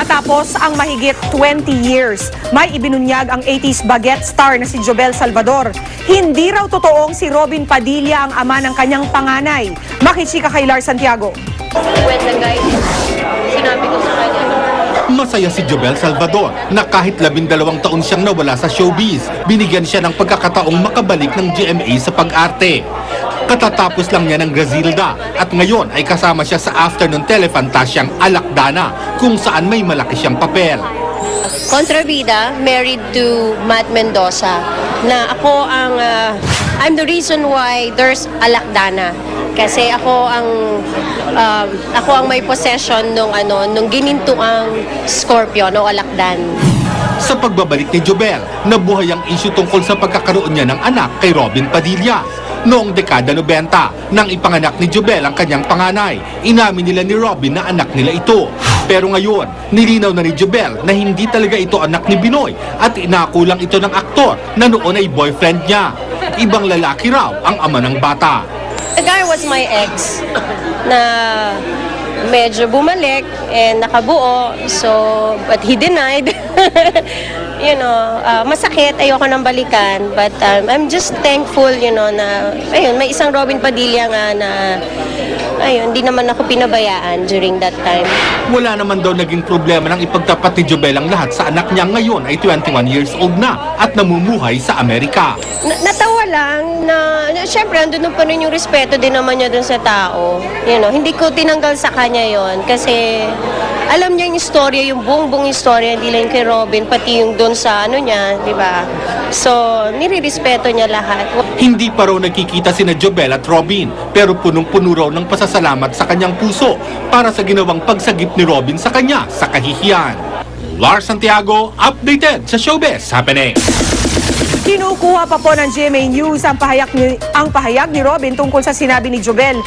Matapos ang mahigit 20 years, may ibinunyag ang 80s baguette star na si Jobel Salvador. Hindi raw totoong si Robin Padilla ang ama ng kanyang panganay. Makitsika kay Lar Santiago. when the guy, sinabi ko sa kanya, Masaya si Jobel Salvador na kahit labindalawang taon siyang nawala sa showbiz, binigyan siya ng pagkakataong makabalik ng GMA sa pag-arte. Katatapos lang niya ng Grazilda at ngayon ay kasama siya sa afternoon telefantasyang Alakdana kung saan may malaki siyang papel. Kontrabida, married to Matt Mendoza, na ako ang, ah, I'm the reason why there's Alakdana. Kasi ako ang, um, ako ang may possession nung ano, nung ginintuang Scorpio, no Alakdan. Sa pagbabalik ni Jobel, nabuhay ang isyu tungkol sa pagkakaroon niya ng anak kay Robin Padilla. Noong dekada 90, nang ipanganak ni Jobel ang kanyang panganay, inamin nila ni Robin na anak nila ito. Pero ngayon, nilinaw na ni Jobel na hindi talaga ito anak ni Binoy at inakulang ito ng aktor na noon ay boyfriend niya. Ibang lalaki raw ang ama ng bata. The guy was my ex na medyo bumalik and nakabuo. So, but he denied. you know, uh, masakit. Ayoko nang balikan. But um, I'm just thankful, you know, na, ayun, may isang Robin Padilla nga na, ayun, hindi naman ako pinabayaan during that time. Wala naman daw naging problema ng ipagtapat ni Jobel ang lahat sa anak niya ngayon ay 21 years old na at namumuhay sa Amerika. Na- natawa lang na syempre andun pa rin yung respeto din naman niya dun sa tao. You know, hindi ko tinanggal sa kanya yon kasi alam niya yung istorya, yung buong-buong istorya, hindi lang kay Robin, pati yung doon sa ano niya, di ba? So, nirirespeto niya lahat. Hindi pa raw nakikita sina Jobel at Robin pero punong-puno raw ng pasasalamat sa kanyang puso para sa ginawang pagsagip ni Robin sa kanya sa kahihiyan. Lars Santiago, updated sa Showbiz Happening. Kinukuha pa po ng GMA News ang pahayag ni, ang pahayag ni Robin tungkol sa sinabi ni Jobel